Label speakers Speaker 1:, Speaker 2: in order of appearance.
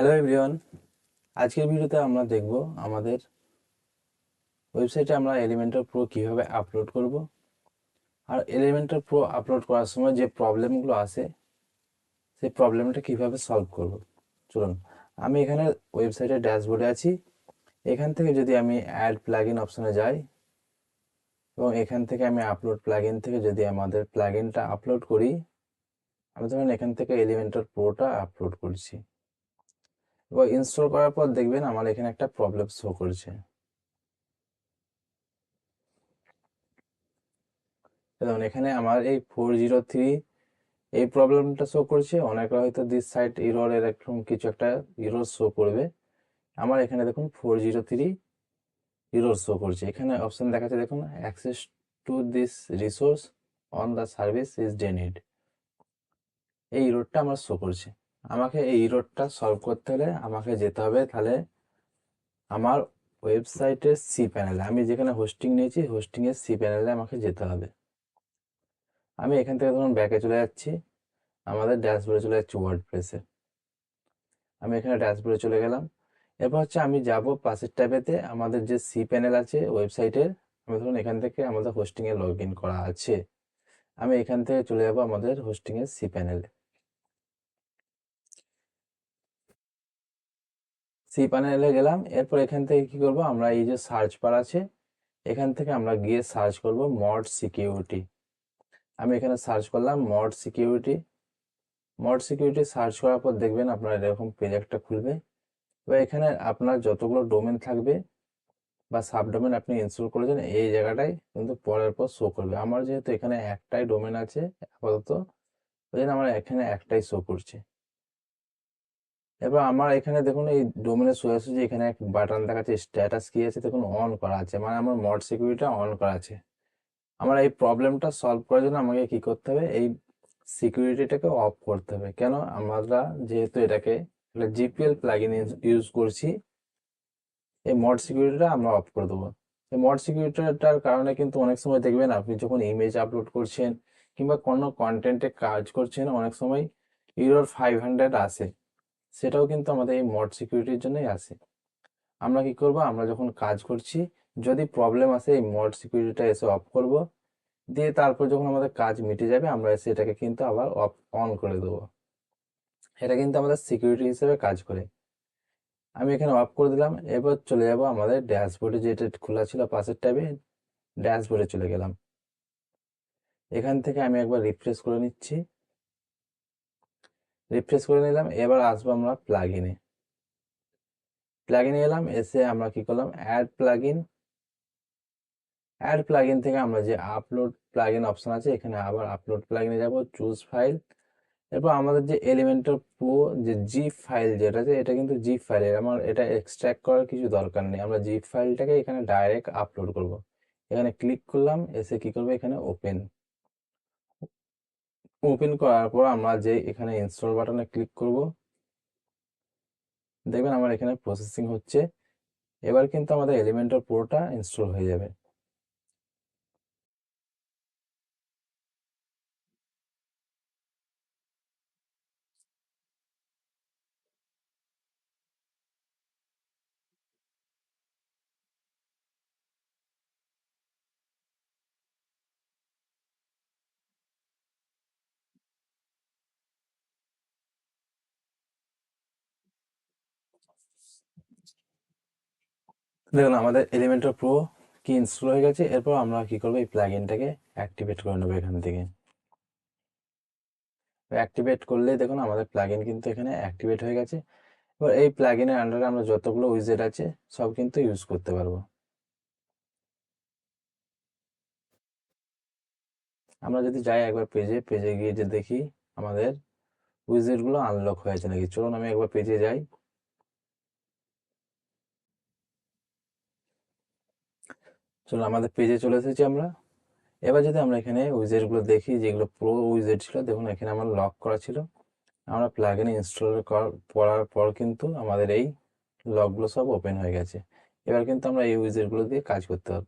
Speaker 1: Hello everyone আজকের ভিডিওতে আমরা দেখব আমাদের ওয়েবসাইটে আমরা এলিমেন্টার প্রো কীভাবে আপলোড করব। আর এলিমেন্টার প্রো আপলোড করার সময় যে প্রবলেমগুলো আসে সেই প্রবলেমটা কীভাবে সলভ করব? চলুন, আমি এখানে ওয়েবসাইটের ড্যাশবোর্ডে আছি। এখান থেকে যদি আমি অ্যাড প্লাগইন অপশানে যাই, এবং এখান থেকে আমি আপলোড প্লাগইন থেকে যদি আমাদের প্লাগইনটা আপলোড করি, আমি ধরুন এখান থেকে এলিমেন্টার প্রোটা আপলোড করছি। এবার ইনস্টল করার পর দেখবেন আমার এখানে একটা প্রবলেম শো করছে। দেখুন এখানে আমার এই ফোর জিরো থ্রি এই প্রবলেমটা শো করছে, অনেকরা হয়তো দিস সাইট ইরর এরকম কিছু একটা ইরর শো করবে। আমার এখানে দেখুন four zero three error show করছে। এখানে অপশন দেখাচ্ছে দেখুন access to this resource on the service is denied এই ইররটা আমার শো করছে। আমাকে এই রোডটা সলভ করতে হলে আমাকে যেতে হবে তাহলে আমার ওয়েবসাইটের সি প্যানেলে আমি যেখানে হোস্টিং নিয়েছি হোস্টিংয়ের সি প্যানেলে আমাকে যেতে হবে। আমি এখান থেকে ধরুন ব্যাকে চলে যাচ্ছি, আমাদের ড্যাশবোর্ডে চলে যাচ্ছি ওয়ার্ড প্রেসে আমি এখানে ড্যাশবোর্ডে চলে গেলাম। এরপর হচ্ছে আমি যাব পাশের ট্যাবেতে আমাদের যে সি প্যানেল আছে ওয়েবসাইটের আমি ধরুন এখান থেকে আমাদের হোস্টিংয়ে লগ ইন করা আছে। আমি এখান থেকে চলে যাব আমাদের হোস্টিংয়ের সি প্যানেলে সি প্যানেলে গেলাম। এরপর এখান থেকে কি করব? আমরা এই যে সার্চ বার আছে, এখান থেকে আমরা গিয়ে সার্চ করব মড সিকিউরিটি আমি এখানে সার্চ করলাম mod security mod security search করার পর দেখবেন আপনার এরকম পেজ একটা খুলবে। এবার এখানে আপনার যতগুলো ডোমেন থাকবে বা সাবডোমেন আপনি ইনস্টল করেছেন, এই জায়গাটাই কিন্তু পরের পর শো করবে। আমার যেহেতু এখানে একটাই ডোমেন আছে, আপাতত, ওই জন্য আমার এখানে একটাই শো করছে। এবার আমার এখানে দেখুন, এই ডোমেনে সোজাসুজি এখানে এক বাটন দেখাচ্ছে স্ট্যাটাস কি আছে, দেখুন অন করা আছে। মানে আমার মড সিকিউরিটিটা অন করা আছে। আমার এই প্রবলেমটা সলভ করার জন্য আমাকে কি করতে হবে? এই সিকিউরিটিটাকে অফ করতে হবে। কেন? আমরা যেহেতু এটাকে জিপিএল প্লাগইন ইউজ করছি, এই মড সিকিউরিটিটা আমরা অফ করে দেবো। এই মড সিকিউরিটিটার কারণে কিন্তু অনেক সময় দেখবেন, আপনি যখন ইমেজ আপলোড করছেন কিংবা কোনো কন্টেন্টে কাজ করছেন, অনেক সময় ইউরোর ফাইভ হান্ড্রেড আসে। সেটাও কিন্তু আমাদের এই মড সিকিউরিটির জন্যই আসে আমরা কি করব? আমরা যখন কাজ করছি, যদি প্রবলেম আসে, এই মড সিকিউরিটিটা এসে অফ করব। দিয়ে তারপর যখন আমাদের কাজ মিটে যাবে, আমরা এসে এটাকে কিন্তু আবার অফ অন করে দেবো। এটা কিন্তু আমাদের সিকিউরিটি হিসেবে কাজ করে। আমি এখানে অফ করে দিলাম। এবার চলে যাব আমাদের ড্যাশবোর্ডে যেটা খোলা ছিল পাশের ট্যাবে ড্যাশবোর্ডে চলে গেলাম। এখান থেকে আমি একবার রিফ্রেশ করে নিচ্ছি। রিফ্রেশ করে নিলাম। এবার আসব আমরা প্লাগ ইনে প্লাগ ইনে এলাম, এসে আমরা কি করলাম? Add plugin add plugin থেকে আমরা যে আপলোড প্লাগ ইন অপশন আছে, এখানে আবার আপলোড প্লাগ ইনে যাব চুজ ফাইল এরপর আমাদের যে এলিমেন্টার প্রো যে জি ফাইল যেটা আছে, এটা কিন্তু জি ফাইল আমার এটা এক্সট্র্যাক্ট করার কিছু দরকার নেই। আমরা জি ফাইলটাকে এখানে ডাইরেক্ট আপলোড করব। এখানে ক্লিক করলাম, এসে কি করব? এখানে ওপেন ওপেন করার পর আমরা যে এখানে ইনস্টল বাটনে ক্লিক করব, দেখবেন আমার এখানে প্রসেসিং হচ্ছে। এবার কিন্তু আমাদের এলিমেন্টার পুরোটা ইনস্টল হয়ে যাবে। দেখুন, আমাদের এলিমেন্টার প্রো কি ইনস্টল হয়ে গেছে? এরপর আমরা কি করব? এই প্লাগইনটাকে অ্যাক্টিভেট করে নেব এখান থেকে। অ্যাক্টিভেট করলেই দেখুন, আমাদের প্লাগইন কিন্তু এখানে অ্যাক্টিভেট হয়ে গেছে। এবার এই প্লাগইনের আন্ডারে আমরা যতগুলো উইজেট আছে, সব কিন্তু ইউজ করতে পারব। আমরা যদি যাই একবার পেজে পেজে গিয়ে যে দেখি, আমাদের উইজেটগুলো আনলক হয়েছে নাকি? চলুন আমি একবার পেজে যাই। চলুন আমাদের পেজে চলে এসেছি আমরা। এবার যদি আমরা এখানে উইজেটগুলো দেখি, যেগুলো প্রো উইজেট ছিল, দেখুন এখানে আমার লক করা ছিল। আমরা প্লাগ ইন ইনস্টল করার পর কিন্তু আমাদের এই লকগুলো সব ওপেন হয়ে গেছে। এবার কিন্তু আমরা এই উইজেটগুলো দিয়ে কাজ করতে পারব